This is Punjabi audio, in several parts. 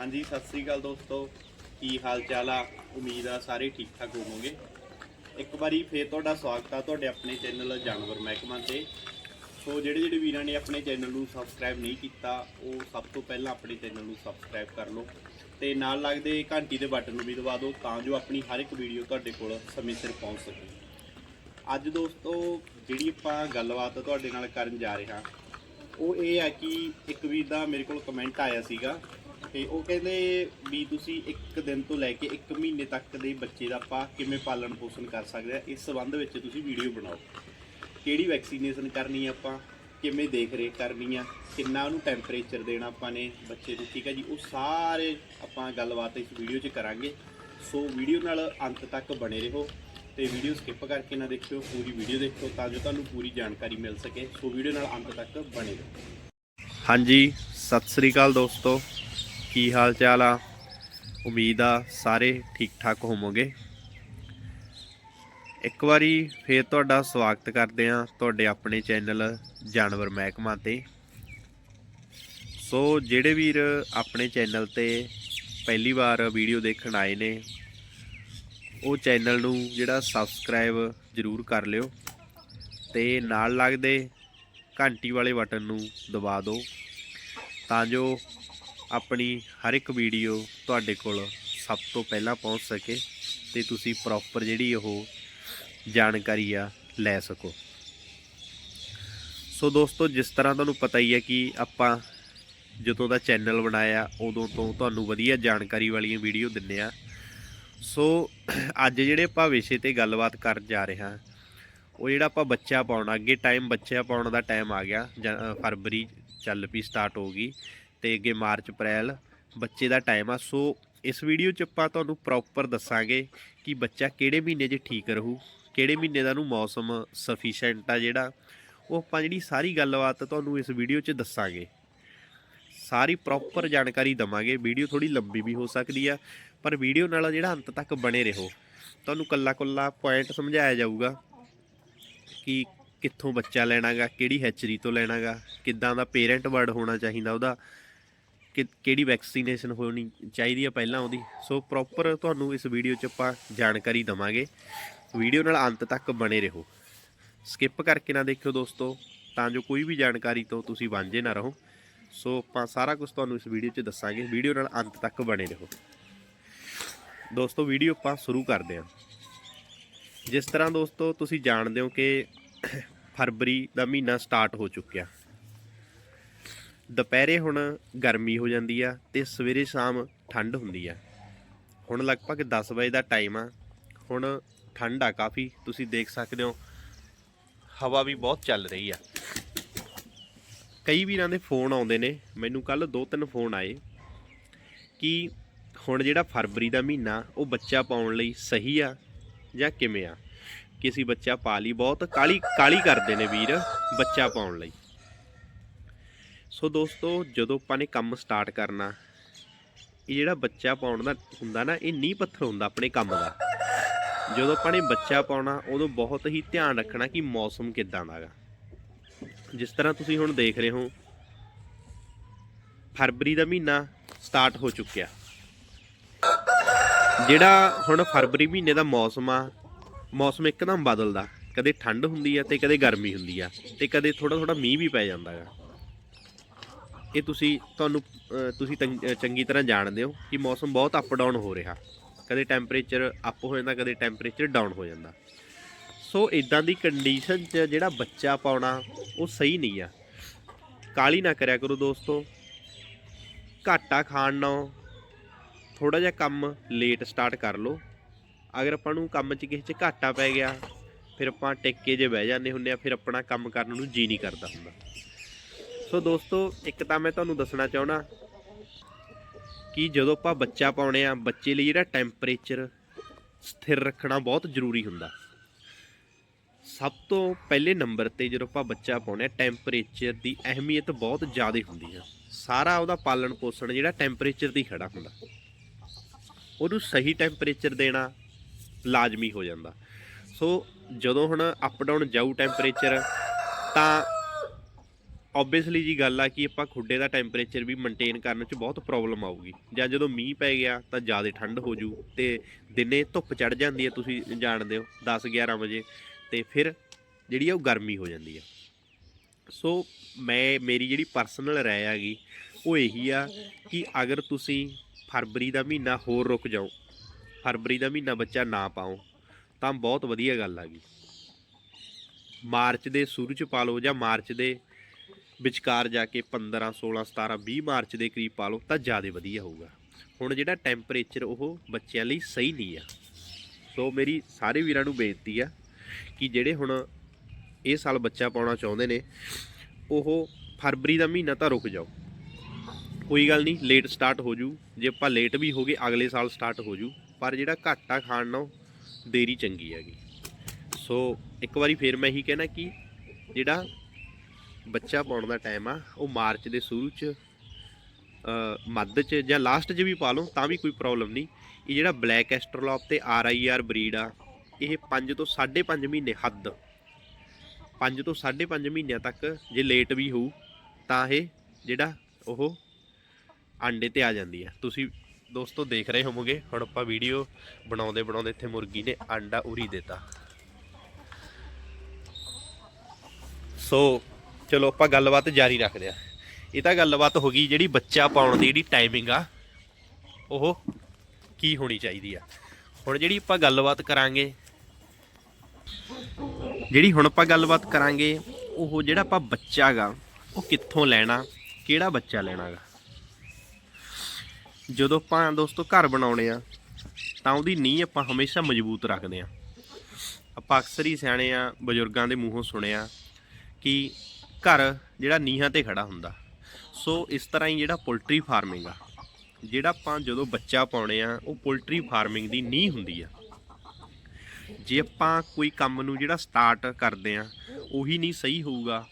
ਹਾਂਜੀ, ਸਤਿ ਸ੍ਰੀ ਅਕਾਲ ਦੋਸਤੋ। ਕੀ ਹਾਲ ਚਾਲ ਆ? ਉਮੀਦ ਆ ਸਾਰੇ ਠੀਕ ਠਾਕ ਹੋਵੋਗੇ। ਇੱਕ ਵਾਰੀ ਫੇਰ ਤੁਹਾਡਾ ਸਵਾਗਤ ਆ ਤੁਹਾਡੇ ਆਪਣੇ ਚੈਨਲ ਜਾਨਵਰ ਮਹਿਕਮਾ ਤੇ। ਸੋ ਜਿਹੜੇ ਜਿਹੜੇ ਵੀਰਾਂ ਨੇ ਆਪਣੇ ਚੈਨਲ ਨੂੰ ਸਬਸਕ੍ਰਾਈਬ ਨਹੀਂ ਕੀਤਾ, ਉਹ ਸਭ ਤੋਂ ਪਹਿਲਾਂ ਆਪਣੇ ਚੈਨਲ ਨੂੰ ਸਬਸਕ੍ਰਾਈਬ ਕਰ ਲਓ ਤੇ ਨਾਲ ਲੱਗਦੇ ਘੰਟੀ ਦੇ ਬਟਨ ਨੂੰ ਵੀ ਦਬਾ ਦਿਓ ਤਾਂ ਜੋ ਆਪਣੀ ਹਰ ਇੱਕ ਵੀਡੀਓ ਤੁਹਾਡੇ ਕੋਲ ਸਮੇਂ ਸਿਰ ਪਹੁੰਚ ਸਕੇ। ਅੱਜ ਦੋਸਤੋ, ਜਿਹੜੀ ਆਪਾਂ ਗੱਲਬਾਤ ਤੁਹਾਡੇ ਨਾਲ ਕਰਨ ਜਾ ਰਹੇ ਹਾਂ, ਉਹ ਇਹ ਆ ਕਿ ਇੱਕ ਵੀਰ ਦਾ ਮੇਰੇ ਕੋਲ ਕਮੈਂਟ ਆਇਆ ਸੀਗਾ। ਤੇ ਉਹ ਕਹਿੰਦੇ ਵੀ ਤੁਸੀਂ ਇੱਕ ਦਿਨ ਤੋਂ ਲੈ ਕੇ ਇੱਕ ਮਹੀਨੇ ਤੱਕ ਦੇ ਬੱਚੇ ਦਾ ਆਪਾਂ ਕਿਵੇਂ ਪਾਲਣ ਪੋਸ਼ਣ ਕਰ ਸਕਦੇ ਆ, ਇਸ ਸੰਬੰਧ ਵਿੱਚ ਤੁਸੀਂ ਵੀਡੀਓ ਬਣਾਓ। ਕਿਹੜੀ ਵੈਕਸੀਨੇਸ਼ਨ ਕਰਨੀ ਆ ਆਪਾਂ, ਕਿਵੇਂ ਦੇਖ ਰੇਖ ਕਰਨੀ ਆ, ਕਿੰਨਾ ਉਹਨੂੰ ਟੈਂਪਰੇਚਰ ਦੇਣਾ ਆਪਾਂ ਨੇ ਬੱਚੇ ਨੂੰ, ਠੀਕ ਹੈ ਜੀ? ਉਹ ਸਾਰੇ ਆਪਾਂ ਗੱਲਬਾਤ ਇਸ ਵੀਡੀਓ 'ਚ ਕਰਾਂਗੇ। ਸੋ ਵੀਡੀਓ ਨਾਲ ਅੰਤ ਤੱਕ ਬਣੇ ਰਹੋ ਤੇ ਵੀਡੀਓ ਸਕਿਪ ਕਰਕੇ ਨਾ ਦੇਖਿਓ, ਪੂਰੀ ਵੀਡੀਓ ਦੇਖੋ ਤਾਂ ਜੋ ਤੁਹਾਨੂੰ ਪੂਰੀ ਜਾਣਕਾਰੀ ਮਿਲ ਸਕੇ। ਸੋ ਵੀਡੀਓ ਨਾਲ ਅੰਤ ਤੱਕ ਬਣੇ ਰਹੋ। ਹਾਂਜੀ, ਸਤਿ ਸ੍ਰੀ ਅਕਾਲ ਦੋਸਤੋ। ਕੀ ਹਾਲ ਚਾਲ ਆ? ਉਮੀਦ ਆ ਸਾਰੇ ਠੀਕ ਠਾਕ ਹੋਵੋਗੇ। ਇੱਕ ਵਾਰੀ ਫੇਰ ਤੁਹਾਡਾ ਸਵਾਗਤ ਕਰਦੇ ਆ ਤੁਹਾਡੇ ਆਪਣੇ ਚੈਨਲ ਜਾਨਵਰ ਮਹਿਕਮਾ ਤੇ। ਸੋ ਜਿਹੜੇ ਵੀਰ ਆਪਣੇ ਚੈਨਲ ਤੇ ਪਹਿਲੀ ਵਾਰ ਵੀਡੀਓ ਦੇਖਣ ਆਏ ਨੇ, ਉਹ ਚੈਨਲ ਨੂੰ ਜਿਹੜਾ ਸਬਸਕ੍ਰਾਈਬ ਜ਼ਰੂਰ ਕਰ ਲਿਓ ਤੇ ਨਾਲ ਲੱਗਦੇ ਘੰਟੀ ਵਾਲੇ ਬਟਨ ਨੂੰ ਦਬਾ ਦਿਓ ਤਾਂ ਜੋ ਆਪਣੀ ਹਰ ਇੱਕ ਵੀਡੀਓ ਤੁਹਾਡੇ ਕੋਲ ਸਭ ਤੋਂ ਪਹਿਲਾਂ ਪਹੁੰਚ ਸਕੇ ਤੇ ਤੁਸੀਂ ਪ੍ਰੋਪਰ ਜਿਹੜੀ ਉਹ ਜਾਣਕਾਰੀ ਆ ਲੈ ਸਕੋ। ਸੋ ਦੋਸਤੋ, ਜਿਸ ਤਰ੍ਹਾਂ ਤੁਹਾਨੂੰ ਪਤਾ ਹੀ ਹੈ ਕਿ ਆਪਾਂ ਜਦੋਂ ਦਾ ਚੈਨਲ ਬਣਾਇਆ, ਉਦੋਂ ਤੋਂ ਤੁਹਾਨੂੰ ਵਧੀਆ ਜਾਣਕਾਰੀ ਵਾਲੀਆਂ ਵੀਡੀਓ ਦਿੰਨੇ ਆ। ਸੋ ਅੱਜ ਜਿਹੜੇ ਆਪਾਂ ਵਿਸ਼ੇ ਤੇ ਗੱਲਬਾਤ ਕਰਨ ਜਾ ਰਹੇ ਹਾਂ, ਉਹ ਜਿਹੜਾ ਆਪਾਂ ਬੱਚਾ ਪਾਉਣਾ, ਅੱਗੇ ਟਾਈਮ ਬੱਚਾ ਪਾਉਣ ਦਾ ਟਾਈਮ ਆ ਗਿਆ, ਜਾਂ- ਫਰਵਰੀ ਚੱਲ ਪਈ ਸਟਾਰਟ ਹੋ ਗਈ। ਤੇ ਅੱਗੇ ਮਾਰਚ, ਅਪ੍ਰੈਲ, ਬੱਚੇ ਦਾ ਟਾਈਮ ਆ। ਸੋ ਇਸ ਵੀਡੀਓ 'ਚ ਆਪਾਂ ਤੁਹਾਨੂੰ ਪ੍ਰੋਪਰ ਦੱਸਾਂਗੇ ਕਿ ਬੱਚਾ ਕਿਹੜੇ ਮਹੀਨੇ 'ਚ ਠੀਕ ਰਹੂ, ਕਿਹੜੇ ਮਹੀਨੇ ਦਾ ਨੂੰ ਮੌਸਮ ਸਫੀਸ਼ੀਐਂਟ ਆ ਜਿਹੜਾ। ਉਹ ਆਪਾਂ ਜਿਹੜੀ ਸਾਰੀ ਗੱਲਬਾਤ ਤੁਹਾਨੂੰ ਇਸ ਵੀਡੀਓ 'ਚ ਦੱਸਾਂਗੇ। ਸਾਰੀ ਪ੍ਰੋਪਰ ਜਾਣਕਾਰੀ ਦਵਾਂਗੇ। ਵੀਡੀਓ ਥੋੜੀ ਲੰਬੀ ਵੀ ਹੋ ਸਕਦੀ ਆ, ਪਰ ਵੀਡੀਓ ਨਾਲ ਜਿਹੜਾ ਅੰਤ ਤੱਕ ਬਣੇ ਰਹੋ। ਤੁਹਾਨੂੰ ਕੱਲਾ ਕੱਲਾ ਪੁਆਇੰਟ ਸਮਝਾਇਆ ਜਾਊਗਾ ਕਿ ਕਿੱਥੋਂ ਬੱਚਾ ਲੈਣਾਗਾ, ਕਿਹੜੀ ਹੈਚਰੀ ਤੋਂ ਲੈਣਾਗਾ, ਕਿੱਦਾਂ ਦਾ ਪੇਰੈਂਟ ਵਰਡ ਹੋਣਾ ਚਾਹੀਦਾ ਉਹਦਾ। ਕਿ ਕਿਹੜੀ ਵੈਕਸੀਨੇਸ਼ਨ ਹੋਣੀ ਚਾਹੀਦੀ ਹੈ ਪਹਿਲਾਂ ਉਹਦੀ। ਸੋ ਪ੍ਰੋਪਰ ਤੁਹਾਨੂੰ ਇਸ ਵੀਡੀਓ 'ਚ ਆਪਾਂ ਜਾਣਕਾਰੀ ਦਵਾਂਗੇ। ਵੀਡੀਓ ਨਾਲ ਅੰਤ ਤੱਕ ਬਣੇ ਰਹੋ। ਸਕਿਪ ਕਰਕੇ ਨਾ ਦੇਖਿਓ ਦੋਸਤੋ, ਤਾਂ ਜੋ ਕੋਈ ਵੀ ਜਾਣਕਾਰੀ ਤੋਂ ਤੁਸੀਂ ਵਾਂਝੇ ਨਾ ਰਹੋ। ਸੋ ਆਪਾਂ ਸਾਰਾ ਕੁਝ ਤੁਹਾਨੂੰ ਇਸ ਵੀਡੀਓ 'ਚ ਦੱਸਾਂਗੇ। ਵੀਡੀਓ ਨਾਲ ਅੰਤ ਤੱਕ ਬਣੇ ਰਹੋ। ਦੋਸਤੋ ਵੀਡੀਓ ਆਪਾਂ ਸ਼ੁਰੂ ਕਰਦੇ ਹਾਂ। ਜਿਸ ਤਰ੍ਹਾਂ ਦੋਸਤੋ, ਤੁਸੀਂ ਜਾਣਦੇ ਹੋ ਕਿ ਫਰਵਰੀ ਦਾ ਮਹੀਨਾ ਸਟਾਰਟ ਹੋ ਚੁੱਕਿਆ। ਦੁਪਹਿਰੇ ਹੁਣ ਗਰਮੀ ਹੋ ਜਾਂਦੀ ਆ ਤੇ ਸਵੇਰੇ ਸ਼ਾਮ ਠੰਡ ਹੁੰਦੀ ਆ। ਹੁਣ ਲਗਭਗ 10 ਵਜੇ ਦਾ ਟਾਈਮ ਆ। ਹੁਣ ਠੰਡ ਆ ਕਾਫੀ। ਤੁਸੀਂ ਦੇਖ ਸਕਦੇ ਹੋ, ਹਵਾ ਵੀ ਬਹੁਤ ਚੱਲ ਰਹੀ ਆ। ਕਈ ਵੀਰਾਂ ਦੇ ਫੋਨ ਆਉਂਦੇ ਨੇ। ਮੈਨੂੰ ਕੱਲ ਦੋ ਤਿੰਨ ਫੋਨ ਆਏ ਕਿ ਹੁਣ ਜਿਹੜਾ ਫਰਵਰੀ ਦਾ ਮਹੀਨਾ, ਉਹ ਬੱਚਾ ਪਾਉਣ ਲਈ ਸਹੀ ਆ ਜਾਂ ਕਿਵੇਂ ਆ? ਕਿ ਅਸੀਂ ਬੱਚਾ ਪਾ ਲਈ ਬਹੁਤ। ਕਾਲੀ ਕਾਲੀ ਕਰਦੇ ਨੇ ਵੀਰ ਬੱਚਾ ਪਾਉਣ ਲਈ। ਸੋ ਦੋਸਤੋ, ਜਦੋਂ ਆਪਾਂ ਨੇ ਕੰਮ ਸਟਾਰਟ ਕਰਨਾ, ਇਹ ਜਿਹੜਾ ਬੱਚਾ ਪਾਉਣ ਦਾ ਹੁੰਦਾ ਨਾ, ਇਹ ਨੀਂਹ ਪੱਥਰ ਹੁੰਦਾ ਆਪਣੇ ਕੰਮ ਦਾ। ਜਦੋਂ ਆਪਾਂ ਨੇ ਬੱਚਾ ਪਾਉਣਾ, ਉਦੋਂ ਬਹੁਤ ਹੀ ਧਿਆਨ ਰੱਖਣਾ ਕਿ ਮੌਸਮ ਕਿੱਦਾਂ ਦਾ ਗਾ। ਜਿਸ ਤਰ੍ਹਾਂ ਤੁਸੀਂ ਹੁਣ ਦੇਖ ਰਹੇ ਹੋ, ਫਰਵਰੀ ਦਾ ਮਹੀਨਾ ਸਟਾਰਟ ਹੋ ਚੁੱਕਿਆ। ਜਿਹੜਾ ਹੁਣ ਫਰਵਰੀ ਮਹੀਨੇ ਦਾ ਮੌਸਮ ਆ, ਮੌਸਮ ਇੱਕਦਮ ਬਦਲਦਾ। ਕਦੇ ਠੰਡ ਹੁੰਦੀ ਆ ਤੇ ਕਦੇ ਗਰਮੀ ਹੁੰਦੀ ਆ ਤੇ ਕਦੇ ਥੋੜਾ ਥੋੜਾ ਮੀਂਹ ਵੀ ਪੈ ਜਾਂਦਾ ਗਾ। ਇਹ ਤੁਸੀਂ ਤੁਹਾਨੂੰ ਤੁਸੀਂ ਤੰਗ- ਚੰਗੀ ਤਰ੍ਹਾਂ ਜਾਣਦੇ ਹੋ ਕਿ ਮੌਸਮ ਬਹੁਤ ਅਪ ਡਾਊਨ ਹੋ ਰਿਹਾ। ਕਦੇ ਟੈਂਪਰੇਚਰ ਅਪ ਹੋ ਜਾਂਦਾ, ਕਦੇ ਟੈਂਪਰੇਚਰ ਡਾਊਨ ਹੋ ਜਾਂਦਾ। ਸੋ ਇਦਾਂ ਦੀ ਕੰਡੀਸ਼ਨ 'ਚ ਜਿਹੜਾ ਬੱਚਾ ਪਾਉਣਾ, ਉਹ ਸਹੀ ਨਹੀਂ ਆ। ਕਾਲੀ ਨਾ ਕਰਿਆ ਕਰੋ ਦੋਸਤੋ। ਘਾਟਾ ਖਾਣ ਨਾਲ ਥੋੜਾ ਜਿਹਾ ਕੰਮ ਲੇਟ ਸਟਾਰਟ ਕਰ ਲਓ। ਅਗਰ ਆਪਾਂ ਨੂੰ ਕੰਮ 'ਚ ਕਿਸੇ 'ਚ ਘਾਟਾ ਪੈ ਗਿਆ, ਫਿਰ ਆਪਾਂ ਟਿੱਕੇ ਜੇ ਬਹਿ ਜਾਂਦੇ ਹੁੰਦੇ ਆ, ਫਿਰ ਆਪਣਾ ਕੰਮ ਕਰਨ ਨੂੰ ਜੀ ਨਹੀਂ ਕਰਦਾ ਹੁੰਦਾ। ਸੋ ਦੋਸਤੋ, ਇੱਕ ਤਾਂ ਮੈਂ ਤੁਹਾਨੂੰ ਦੱਸਣਾ ਚਾਹਣਾ ਕਿ ਜਦੋਂ ਆਪਾਂ ਬੱਚਾ ਪਾਉਣੇ ਆ, ਬੱਚੇ ਲਈ ਜਿਹੜਾ ਟੈਂਪਰੇਚਰ ਸਥਿਰ ਰੱਖਣਾ ਬਹੁਤ ਜ਼ਰੂਰੀ ਹੁੰਦਾ। ਸਭ ਤੋਂ ਪਹਿਲੇ ਨੰਬਰ ਤੇ ਜਦੋਂ ਆਪਾਂ ਬੱਚਾ ਪਾਉਣੇ ਆ ਟੈਂਪਰੇਚਰ ਦੀ ਅਹਿਮੀਅਤ ਬਹੁਤ ਜ਼ਿਆਦਾ ਹੁੰਦੀ ਆ। ਸਾਰਾ ਉਹਦਾ ਪਾਲਣ ਪੋਸ਼ਣ ਜਿਹੜਾ ਟੈਂਪਰੇਚਰ ਤੇ ਹੀ ਖੜਾ ਹੁੰਦਾ। ਉਹਨੂੰ ਸਹੀ ਟੈਂਪਰੇਚਰ ਦੇਣਾ ਲਾਜ਼ਮੀ ਹੋ ਜਾਂਦਾ। ਸੋ ਜਦੋਂ ਹੁਣ ਅਪ ਡਾਊਨ ਜਾਊ ਟੈਂਪਰੇਚਰ ਤਾਂ ਆਬਵੀਅਸਲੀ ਜੀ ਗੱਲ ਆ ਕਿ ਆਪਾਂ ਖੁੱਡੇ ਦਾ ਟੈਂਪਰੇਚਰ ਵੀ ਮੇਨਟੇਨ ਕਰਨ 'ਚ ਬਹੁਤ ਪ੍ਰੋਬਲਮ ਆਊਗੀ। ਜਾਂ ਜਦੋਂ ਮੀਂਹ ਪੈ ਗਿਆ ਤਾਂ ਜ਼ਿਆਦਾ ਠੰਡ ਹੋ ਜੂ ਤੇ ਦਿਨੇ ਧੁੱਪ ਚੜ ਜਾਂਦੀ ਹੈ, ਤੁਸੀਂ ਜਾਣਦੇ ਹੋ 10 11 ਵਜੇ ਤੇ ਫਿਰ ਜਿਹੜੀ ਆ ਉਹ ਗਰਮੀ ਹੋ ਜਾਂਦੀ ਆ। ਸੋ ਮੈਂ, ਮੇਰੀ ਜਿਹੜੀ ਪਰਸਨਲ ਰਾਏ ਹੈਗੀ ਉਹ ਇਹੀ ਆ ਕਿ ਅਗਰ ਤੁਸੀਂ ਫਰਵਰੀ ਦਾ ਮਹੀਨਾ ਹੋਰ ਰੁਕ ਜਾਓ, ਫਰਵਰੀ ਦਾ ਮਹੀਨਾ ਬੱਚਾ ਨਾ ਪਾਓ, ਤਾਂ ਬਹੁਤ ਵਧੀਆ ਗੱਲ ਆ ਗਈ ਮਾਰਚ ਦੇ ਸ਼ੁਰੂ ਚ ਪਾ ਲਓ ਜਾਂ ਮਾਰਚ ਦੇ ਵਿਚਕਾਰ ਜਾ ਕੇ 15 16 17 20 ਮਾਰਚ ਦੇ ਕਰੀਬ ਪਾ ਲਓ ਤਾਂ ਜ਼ਿਆਦਾ ਵਧੀਆ ਹੋਊਗਾ। ਹੁਣ ਜਿਹੜਾ ਟੈਂਪਰੇਚਰ ਉਹ ਬੱਚਿਆਂ ਲਈ ਸਹੀ ਨਹੀਂ ਆ। ਸੋ ਮੇਰੀ ਸਾਰੇ ਵੀਰਾਂ ਨੂੰ ਬੇਨਤੀ ਆ ਕਿ ਜਿਹੜੇ ਹੁਣ ਇਹ ਸਾਲ ਬੱਚਾ ਪਾਉਣਾ ਚਾਹੁੰਦੇ ਨੇ, ਉਹ ਫਰਵਰੀ ਦਾ ਮਹੀਨਾ ਤਾਂ ਰੁਕ ਜਾਓ। ਕੋਈ ਗੱਲ ਨਹੀਂ ਲੇਟ ਸਟਾਰਟ ਹੋ ਜੂ। ਜੇ ਆਪਾਂ ਲੇਟ ਵੀ ਹੋ ਗਏ, ਅਗਲੇ ਸਾਲ ਸਟਾਰਟ ਹੋ ਜੂ। ਪਰ ਜਿਹੜਾ ਘਾਟਾ ਖਾਣ ਨਾਲੋਂ ਦੇਰੀ ਚੰਗੀ ਹੈਗੀ। ਸੋ ਇੱਕ ਵਾਰੀ ਫੇਰ ਮੈਂ ਇਹੀ ਕਹਿਣਾ ਕਿ ਜਿਹੜਾ ਬੱਚਾ ਪਾਉਣ ਦਾ ਟਾਈਮ ਆ, ਉਹ ਮਾਰਚ ਦੇ ਸ਼ੁਰੂ ਚ ਮੱਧ ਚ ਜਾਂ ਲਾਸਟ 'ਚ ਵੀ ਪਾ ਲਓ, ਤਾਂ ਵੀ ਕੋਈ ਪ੍ਰੋਬਲਮ ਨਹੀਂ। ਇਹ ਜਿਹੜਾ ਬਲੈਕ ਐਸਟਰਲੋਪ ਤੇ ਆਰ ਆਈ ਆਰ ਬਰੀਡ ਆ, ਇਹ 5 ਤੋਂ 5.5 ਮਹੀਨੇ ਹੱਦ। 5 ਤੋਂ 5.5 ਮਹੀਨਿਆਂ ਤੱਕ ਜੇ ਲੇਟ ਵੀ ਹੋਊ, ਤਾਂ ਇਹ ਜਿਹੜਾ ਉਹ ਆਂਡੇ ਤੇ ਆ ਜਾਂਦੀ ਆ। ਤੁਸੀਂ ਦੋਸਤੋ ਦੇਖ ਰਹੇ ਹੋਵੋਗੇ, ਹੁਣ ਆਪਾਂ ਵੀਡੀਓ ਬਣਾਉਂਦੇ ਬਣਾਉਂਦੇ ਇੱਥੇ ਮੁਰਗੀ ਨੇ ਆਂਡਾ ਉਰੀ ਦਿੱਤਾ। ਸੋ ਚਲੋ ਆਪਾਂ ਗੱਲਬਾਤ ਜਾਰੀ ਰੱਖਦੇ ਆ ਇਹ ਤਾਂ ਗੱਲਬਾਤ ਹੋ ਗਈ ਜਿਹੜੀ ਬੱਚਾ ਪਾਉਣ ਦੀ ਜਿਹੜੀ ਟਾਈਮਿੰਗ ਆ, ਉਹ ਕੀ ਹੋਣੀ ਚਾਹੀਦੀ ਆ। ਹੁਣ ਜਿਹੜੀ ਆਪਾਂ ਗੱਲਬਾਤ ਕਰਾਂਗੇ, ਜਿਹੜੀ ਹੁਣ ਆਪਾਂ ਗੱਲਬਾਤ ਕਰਾਂਗੇ, ਉਹ ਜਿਹੜਾ ਆਪਾਂ ਬੱਚਾ ਗਾ, ਉਹ ਕਿੱਥੋਂ ਲੈਣਾ, ਕਿਹੜਾ ਬੱਚਾ ਲੈਣਾਗਾ ਜਦੋਂ ਆਪਾਂ ਦੋਸਤੋ ਘਰ ਬਣਾਉਣੇ ਆ, ਤਾਂ ਉਹਦੀ ਨੀਂਹ ਆਪਾਂ ਹਮੇਸ਼ਾ ਮਜ਼ਬੂਤ ਰੱਖਦੇ ਆ। ਆਪਾਂ ਅਕਸਰ ਹੀ ਸਿਆਣੇ ਆ, ਬਜ਼ੁਰਗਾਂ ਦੇ ਮੂੰਹੋਂ ਸੁਣਿਆ ਕਿ ਘਰ ਜਿਹੜਾ ਨੀਹਾਂ ਤੇ ਖੜਾ ਹੁੰਦਾ। ਸੋ ਇਸ ਤਰ੍ਹਾਂ ਹੀ ਜਿਹੜਾ ਪੋਲਟਰੀ ਫਾਰਮਿੰਗ ਆ, ਜਿਹੜਾ ਆਪਾਂ ਜਦੋਂ ਬੱਚਾ ਪਾਉਣੇ ਆ, ਉਹ ਪੋਲਟਰੀ ਫਾਰਮਿੰਗ ਦੀ ਨੀਂਹ ਹੁੰਦੀ ਆ। ਜੇ ਆਪਾਂ ਕੋਈ ਕੰਮ ਨੂੰ ਜਿਹੜਾ ਸਟਾਰਟ ਕਰਦੇ ਆ, ਉਹੀ ਨਹੀਂ ਸਹੀ ਹੋਊਗਾ,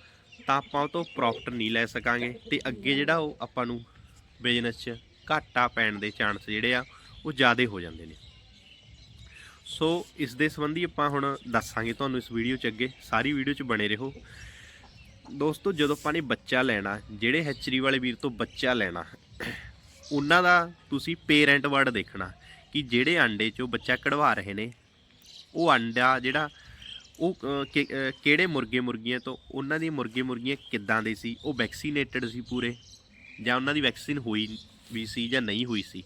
ਤਾਂ ਆਪਾਂ ਉਹ ਤੋਂ ਪ੍ਰੋਫਿਟ ਨਹੀਂ ਲੈ ਸਕਾਂਗੇ ਤੇ ਅੱਗੇ ਜਿਹੜਾ ਉਹ ਆਪਾਂ ਨੂੰ ਬਿਜ਼ਨਸ 'ਚ ਘਾਟਾ ਪੈਣ ਦੇ ਚਾਂਸ ਜਿਹੜੇ ਆ, ਉਹ ਜ਼ਿਆਦਾ ਹੋ ਜਾਂਦੇ ਨੇ। ਸੋ ਇਸ ਦੇ ਸੰਬੰਧੀ ਆਪਾਂ ਹੁਣ ਦੱਸਾਂਗੇ ਤੁਹਾਨੂੰ ਇਸ ਵੀਡੀਓ 'ਚ ਅੱਗੇ। ਸਾਰੀ ਵੀਡੀਓ 'ਚ ਬਣੇ ਰਹੋ। ਦੋਸਤੋ, ਜਦੋਂ ਆਪਾਂ ਨੇ ਬੱਚਾ ਲੈਣਾ, ਜਿਹੜੇ ਹੈਚਰੀ ਵਾਲੇ ਵੀਰ ਤੋਂ ਬੱਚਾ ਲੈਣਾ, ਉਹਨਾਂ ਦਾ ਤੁਸੀਂ ਪੇਰੈਂਟ ਵਰਡ ਦੇਖਣਾ ਕਿ ਜਿਹੜੇ ਆਂਡੇ 'ਚੋਂ ਬੱਚਾ ਕਢਵਾ ਰਹੇ ਨੇ, ਉਹ ਆਂਡਾ ਜਿਹੜਾ ਉਹ ਕਿਹੜੇ ਮੁਰਗੇ ਮੁਰਗੀਆਂ ਤੋਂ, ਉਹਨਾਂ ਦੀ ਮੁਰਗੇ ਮੁਰਗੀਆਂ ਕਿੱਦਾਂ ਦੇ ਸੀ, ਉਹ ਵੈਕਸੀਨੇਟਡ ਸੀ ਪੂਰੇ, ਜਾਂ ਉਹਨਾਂ ਦੀ ਵੈਕਸੀਨ ਹੋਈ ਵੀ ਸੀ ਜਾਂ ਨਹੀਂ ਹੋਈ ਸੀ।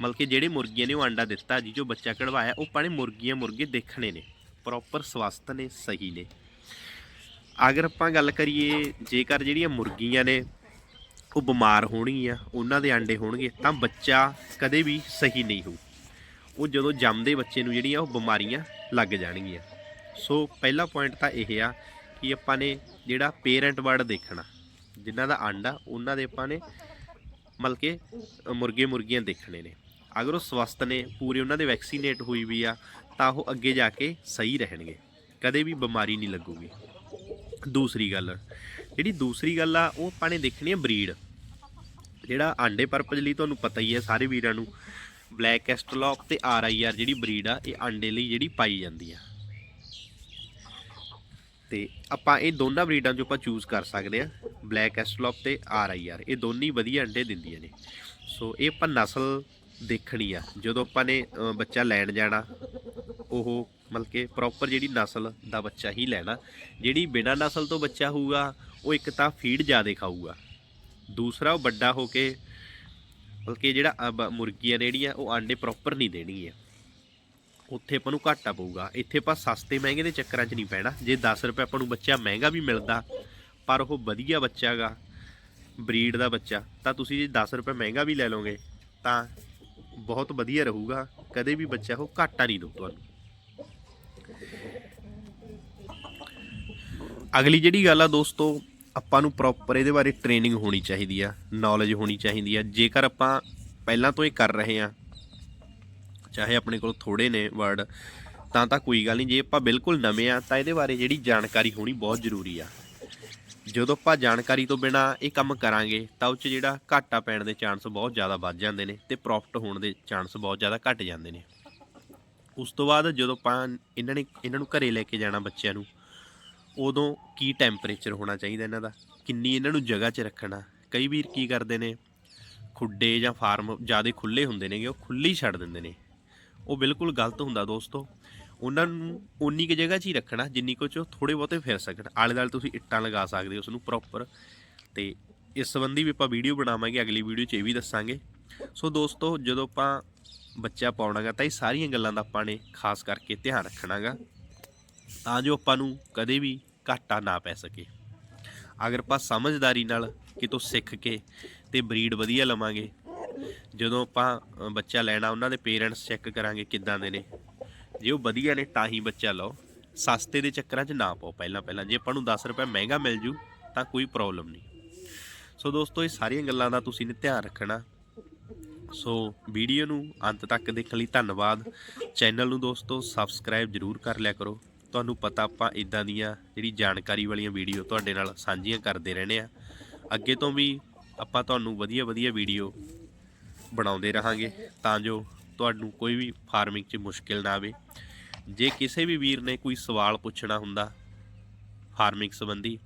ਮਤਲਬ ਕਿ ਜਿਹੜੇ ਮੁਰਗੀਆਂ ਨੇ ਉਹ ਆਂਡਾ ਦਿੱਤਾ ਜੀ ਜੋ ਬੱਚਾ ਕਢਵਾਇਆ, ਉਹ ਪਾਣੇ ਮੁਰਗੀਆਂ ਮੁਰਗੇ ਦੇਖਣੇ ਨੇ ਪ੍ਰੋਪਰ ਸਵਸਥ ਨੇ, ਸਹੀ ਨੇ। ਅਗਰ ਆਪਾਂ ਗੱਲ ਕਰੀਏ, ਜੇਕਰ ਜਿਹੜੀਆਂ ਮੁਰਗੀਆਂ ਨੇ ਉਹ ਬਿਮਾਰ ਹੋਣਗੀਆਂ, ਉਹਨਾਂ ਦੇ ਆਂਡੇ ਹੋਣਗੇ, ਤਾਂ ਬੱਚਾ ਕਦੇ ਵੀ ਸਹੀ ਨਹੀਂ ਹੋਊ। ਉਹ ਜਦੋਂ ਜੰਮਦੇ ਬੱਚੇ ਨੂੰ ਜਿਹੜੀਆਂ ਉਹ ਬਿਮਾਰੀਆਂ ਲੱਗ ਜਾਣਗੀਆਂ। ਸੋ ਪਹਿਲਾ ਪੁਆਇੰਟ ਤਾਂ ਇਹ ਆ ਕਿ ਆਪਾਂ ਨੇ ਜਿਹੜਾ ਪੇਰੈਂਟ ਵਰਡ ਦੇਖਣਾ, ਜਿਨ੍ਹਾਂ ਦਾ ਅੰਡਾ ਉਹਨਾਂ ਦੇ ਆਪਾਂ ਨੇ ਮਤਲਬ ਕਿ ਮੁਰਗੇ ਮੁਰਗੀਆਂ ਦੇਖਣੇ ਨੇ। ਅਗਰ ਉਹ ਸਵਸਥ ਨੇ, ਪੂਰੇ ਉਹਨਾਂ ਦੇ ਵੈਕਸੀਨੇਟ ਹੋਈ ਵੀ ਆ, ਤਾਂ ਉਹ ਅੱਗੇ ਜਾ ਕੇ ਸਹੀ ਰਹਿਣਗੇ। ਕਦੇ ਵੀ ਬਿਮਾਰੀ ਨਹੀਂ ਲੱਗੂਗੀ। ਦੂਸਰੀ ਗੱਲ, ਜਿਹੜੀ ਦੂਸਰੀ ਗੱਲ ਆ, ਉਹ ਆਪਾਂ ਨੇ ਦੇਖਣੀ ਆ ਬਰੀਡ। ਜਿਹੜਾ ਆਂਡੇ ਪਰਪਸ ਲਈ ਤੁਹਾਨੂੰ ਪਤਾ ਹੀ ਹੈ ਸਾਰੇ ਵੀਰਾਂ ਨੂੰ, ਬਲੈਕ ਐਸਟਰਲੌਪ ਤੇ ਆਰ ਆਈ ਆਰ ਜਿਹੜੀ ਬਰੀਡ ਆ, ਇਹ ਆਂਡੇ ਲਈ ਜਿਹੜੀ ਪਾਈ ਜਾਂਦੀ ਆ। ਤੇ ਆਪਾਂ ਇਹ ਦੋਨਾਂ ਬਰੀਡਾਂ ਚੋਂ ਆਪਾਂ ਚੂਜ਼ ਕਰ ਸਕਦੇ ਆ, ਬਲੈਕ ਐਸਟਰਲੌਪ ਤੇ ਆਰ ਆਈ ਆਰ। ਇਹ ਦੋਨੀ ਵਧੀਆ ਅੰਡੇ ਦਿੰਦੀਆਂ ਨੇ। ਸੋ ਇਹ ਆਪਾਂ ਨਸਲ ਦੇਖਣੀ ਆ, ਜਦੋਂ ਆਪਾਂ ਨੇ ਬੱਚਾ ਲੈਣ ਜਾਣਾ, ਉਹ ਮਤਲਬ ਕਿ ਪ੍ਰੋਪਰ ਜਿਹੜੀ ਨਸਲ ਦਾ ਬੱਚਾ ਹੀ ਲੈਣਾ। ਜਿਹੜੀ ਬਿਨਾਂ ਨਸਲ ਤੋਂ ਬੱਚਾ ਹੋਊਗਾ, ਉਹ ਇੱਕ ਤਾਂ ਫੀਡ ਜ਼ਿਆਦਾ ਖਾਊਗਾ। ਦੂਸਰਾ, ਉਹ ਵੱਡਾ ਹੋ ਕੇ ਮਤਲਬ ਕਿ ਜਿਹੜਾ ਮੁਰਗੀਆਂ ਜਿਹੜੀਆਂ ਉਹ ਆਂਡੇ ਪ੍ਰੋਪਰ ਨਹੀਂ ਦੇਣਗੀਆਂ। ਉੱਥੇ ਆਪਾਂ ਨੂੰ ਘਾਟਾ ਪਊਗਾ। ਇੱਥੇ ਆਪਾਂ ਸਸਤੇ ਮਹਿੰਗੇ ਦੇ ਚੱਕਰਾਂ 'ਚ ਨਹੀਂ ਪੈਣਾ। ਜੇ 10 ਰੁਪਏ ਆਪਾਂ ਨੂੰ ਬੱਚਾ ਮਹਿੰਗਾ ਵੀ ਮਿਲਦਾ, ਪਰ ਉਹ ਵਧੀਆ ਬੱਚਾ ਗਾ ਬਰੀਡ ਦਾ ਬੱਚਾ, ਤਾਂ ਤੁਸੀਂ ਜੇ 10 ਰੁਪਏ ਮਹਿੰਗਾ ਵੀ ਲੈ ਲਓਗੇ, ਤਾਂ ਬਹੁਤ ਵਧੀਆ ਰਹੂਗਾ। ਕਦੇ ਵੀ ਬੱਚਾ ਉਹ ਘਾਟਾ ਨਹੀਂ ਦਊ ਤੁਹਾਨੂੰ। ਅਗਲੀ ਜਿਹੜੀ ਗੱਲ ਆ ਦੋਸਤੋ, ਆਪਾਂ ਨੂੰ ਪ੍ਰੋਪਰ ਇਹਦੇ ਬਾਰੇ ਟ੍ਰੇਨਿੰਗ ਹੋਣੀ ਚਾਹੀਦੀ ਆ ਨੌਲੇਜ ਹੋਣੀ ਚਾਹੀਦੀ ਆ। ਜੇਕਰ ਆਪਾਂ ਪਹਿਲਾਂ ਤੋਂ ਹੀ ਕਰ ਰਹੇ ਆ, ਚਾਹੇ ਆਪਣੇ ਕੋਲ ਥੋੜੇ ਨੇ ਵਰਡ ਤਾਂ ਤਾਂ ਕੋਈ ਗੱਲ ਨਹੀਂ। ਜੇ ਆਪਾਂ ਬਿਲਕੁਲ ਨਵੇਂ ਆ, ਤਾਂ ਇਹਦੇ ਬਾਰੇ ਜਿਹੜੀ ਜਾਣਕਾਰੀ ਹੋਣੀ ਬਹੁਤ ਜ਼ਰੂਰੀ ਆ। ਜਦੋਂ ਆਪਾਂ ਜਾਣਕਾਰੀ ਤੋਂ ਬਿਨਾ ਇਹ ਕੰਮ ਕਰਾਂਗੇ, ਤਾਂ ਉਹ 'ਚ ਜਿਹੜਾ ਘਾਟਾ ਪੈਣ ਦੇ ਚਾਂਸ ਬਹੁਤ ਜ਼ਿਆਦਾ ਵੱਧ ਜਾਂਦੇ ਨੇ ਤੇ ਪ੍ਰੋਫਿਟ ਹੋਣ ਦੇ ਚਾਂਸ ਬਹੁਤ ਜ਼ਿਆਦਾ ਘਟ ਜਾਂਦੇ ਨੇ। ਉਸ ਤੋਂ ਬਾਅਦ ਜਦੋਂ ਆਪਾਂ ਇਹਨਾਂ ਨੇ, ਇਹਨਾਂ ਨੂੰ ਘਰੇ ਲੈ ਕੇ ਜਾਣਾ ਬੱਚਿਆਂ ਨੂੰ ਉਦੋਂ ਕੀ ਟੈਂਪਰੇਚਰ ਹੋਣਾ ਚਾਹੀਦਾ ਇਹਨਾਂ ਦਾ? ਕਿੰਨੀ ਇਹਨਾਂ ਨੂੰ ਜਗ੍ਹਾ 'ਚ ਰੱਖਣਾ? ਕਈ ਵੀਰ ਕੀ ਕਰਦੇ ਨੇ? ਖੁੱਡੇ ਜਾਂ ਫਾਰਮ ਜ਼ਿਆਦਾ ਖੁੱਲੇ ਹੁੰਦੇ ਨੇਗੇ, ਉਹ ਖੁੱਲੇ ਹੀ ਛੱਡ ਦਿੰਦੇ ਨੇ। ਉਹ ਬਿਲਕੁਲ ਗਲਤ ਹੁੰਦਾ ਦੋਸਤੋ। ਉਹਨਾਂ ਨੂੰ ਉਨੀ ਕੁ ਜਗ੍ਹਾ 'ਚ ਹੀ ਰੱਖਣਾ, ਜਿੰਨੀ ਕੁ ਉਹ ਥੋੜੇ ਬਹੁਤੇ ਫਿਰ ਸਕਣ। ਆਲੇ ਦੁਆਲੇ ਤੁਸੀਂ ਇੱਟਾਂ ਲਗਾ ਸਕਦੇ ਹੋ ਉਸ ਨੂੰ ਪ੍ਰੋਪਰ ਤੇ ਇਸ ਸੰਬੰਧੀ ਵੀ ਆਪਾਂ ਵੀਡੀਓ ਬਣਾਵਾਂਗੇ, ਅਗਲੀ ਵੀਡੀਓ 'ਚ ਇਹ ਵੀ ਦੱਸਾਂਗੇ। ਸੋ ਦੋਸਤੋ, ਜਦੋਂ ਆਪਾਂ ਬੱਚਾ ਪਾਉਣਾਗਾ ਤਾਂ ਇਹ ਸਾਰੀਆਂ ਗੱਲਾਂ ਦਾ ਆਪਾਂ ਨੇ ਖਾਸ ਕਰਕੇ ਧਿਆਨ ਰੱਖਣਾਗਾ। ਤਾਂ ਜੋ ਆਪਾਂ ਨੂੰ ਕਦੇ ਵੀ ਘਾਟਾ ਨਾ ਪੈ ਸਕੇ। ਅਗਰ ਆਪਾਂ ਸਮਝਦਾਰੀ ਨਾਲ ਕਿਤੋਂ ਸਿੱਖ ਕੇ ਤੇ ਬਰੀਡ ਵਧੀਆ ਲਵਾਂਗੇ, ਜਦੋਂ ਆਪਾਂ ਬੱਚਾ ਲੈਣਾ, ਉਹਨਾਂ ਦੇ ਪੇਰੈਂਟਸ ਚੈੱਕ ਕਰਾਂਗੇ ਕਿੱਦਾਂ ਦੇ ਨੇ। ਜੇ ਉਹ ਵਧੀਆ ਨੇ ਤਾਂ ਹੀ ਬੱਚਾ ਲਓ। ਸਸਤੇ ਦੇ ਚੱਕਰਾਂ 'ਚ ਨਾ ਪਾਓ ਪਹਿਲਾਂ ਪਹਿਲਾਂ। ਜੇ ਆਪਾਂ ਨੂੰ 10 ਰੁਪਏ ਮਹਿੰਗਾ ਮਿਲ ਜੂ, ਤਾਂ ਕੋਈ ਪ੍ਰੋਬਲਮ ਨਹੀਂ। ਸੋ ਦੋਸਤੋ, ਇਹ ਸਾਰੀਆਂ ਗੱਲਾਂ ਦਾ ਤੁਸੀਂ ਨੇ ਧਿਆਨ ਰੱਖਣਾ। ਸੋ ਵੀਡੀਓ ਨੂੰ ਅੰਤ ਤੱਕ ਦੇਖਣ ਲਈ। ਧੰਨਵਾਦ। ਚੈਨਲ ਨੂੰ ਦੋਸਤੋ ਸਬਸਕ੍ਰਾਈਬ ਜਰੂਰ ਕਰ ਲਿਆ ਕਰੋ। ਤੁਹਾਨੂੰ ਪਤਾ ਆਪਾਂ ਇਦਾਂ ਦੀਆਂ ਜਿਹੜੀ ਜਾਣਕਾਰੀ ਵਾਲੀਆਂ ਵੀਡੀਓ ਤੁਹਾਡੇ ਨਾਲ ਸਾਂਝੀਆਂ ਕਰਦੇ ਰਹਿੰਦੇ ਆ ਅੱਗੇ ਤੋਂ ਵੀ ਆਪਾਂ ਤੁਹਾਨੂੰ ਵਧੀਆ ਵਧੀਆ ਵੀਡੀਓ ਬਣਾਉਂਦੇ ਰਹਾਂਗੇ ਤਾਂ ਜੋ ਤੁਹਾਨੂੰ ਕੋਈ ਵੀ ਫਾਰਮਿੰਗ 'ਚ ਮੁਸ਼ਕਿਲ ਨਾ ਆਵੇ। ਜੇ ਕਿਸੇ ਵੀ ਵੀਰ ਨੇ ਕੋਈ ਸਵਾਲ ਪੁੱਛਣਾ ਹੁੰਦਾ ਫਾਰਮਿੰਗ ਸੰਬੰਧੀ,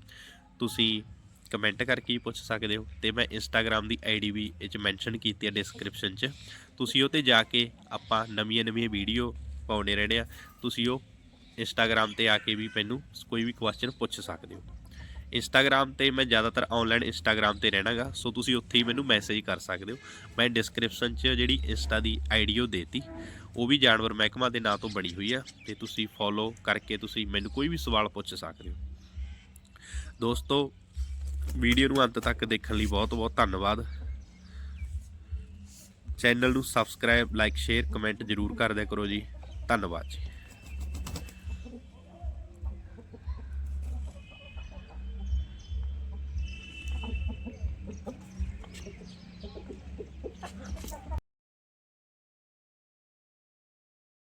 ਤੁਸੀਂ ਕਮੈਂਟ ਕਰਕੇ ਹੀ ਪੁੱਛ ਸਕਦੇ ਹੋ ਤੇ ਮੈਂ ਇੰਸਟਾਗ੍ਰam ਦੀ ਆਈਡੀ ਵੀ ਇਹ 'ਚ ਮੈਂਸ਼ਨ ਕੀਤੀ ਹੈ ਡਿਸਕ੍ਰਿਪਸ਼ਨ 'ਚ। ਤੁਸੀਂ ਉਹ ਤੇ ਜਾ ਕੇ ਆਪਾਂ ਨਵੀਆਂ ਨਵੀਆਂ ਵੀਡੀਓ ਪਾਉਂਦੇ ਰਹਿੰਦੇ ਆ ਤੁਸੀਂ ਉਹ ਇੰਸਟਾਗ੍ਰam ਤੇ ਆ ਕੇ ਵੀ ਮੈਨੂੰ ਕੋਈ ਵੀ ਕੁਐਸਚਨ ਪੁੱਛ ਸਕਦੇ ਹੋ। ਇੰਸਟਾਗ੍ਰam ਤੇ ਮੈਂ ਜ਼ਿਆਦਾਤਰ ਆਨਲਾਈਨ ਇੰਸਟਾਗ੍ਰam ਤੇ ਰਹਿਣਾਗਾ ਸੋ ਤੁਸੀਂ ਉੱਥੇ ਹੀ ਮੈਨੂੰ ਮੈਸੇਜ ਕਰ ਸਕਦੇ ਹੋ। ਮੈਂ ਡਿਸਕ੍ਰਿਪਸ਼ਨ 'ਚ ਜਿਹੜੀ ਇੰਸਟਾ ਦੀ ਆਈਡੀਓ ਉਹ ਦੇਤੀ, ਉਹ ਵੀ ਜਾਨਵਰ ਮਹਿਕਮਾ ਦੇ ਨਾਂ ਤੋਂ ਬਣੀ ਹੋਈ ਆ, ਤੇ ਤੁਸੀਂ ਫੋਲੋ ਕਰਕੇ ਤੁਸੀਂ ਮੈਨੂੰ ਕੋਈ ਵੀ ਸਵਾਲ ਪੁੱਛ ਸਕਦੇ ਹੋ। ਦੋਸਤੋ ਵੀਡੀਓ ਨੂੰ ਅੰਤ ਤੱਕ ਦੇਖਣ ਲਈ ਬਹੁਤ ਬਹੁਤ ਧੰਨਵਾਦ। ਚੈਨਲ ਨੂੰ ਸਬਸਕ੍ਰਾਈਬ ਲਾਈਕ ਸ਼ੇਅਰ ਕਮੈਂਟ ਜਰੂਰ ਕਰ ਦਿਆ ਕਰੋ ਜੀ। ਧੰਨਵਾਦ ਜੀ।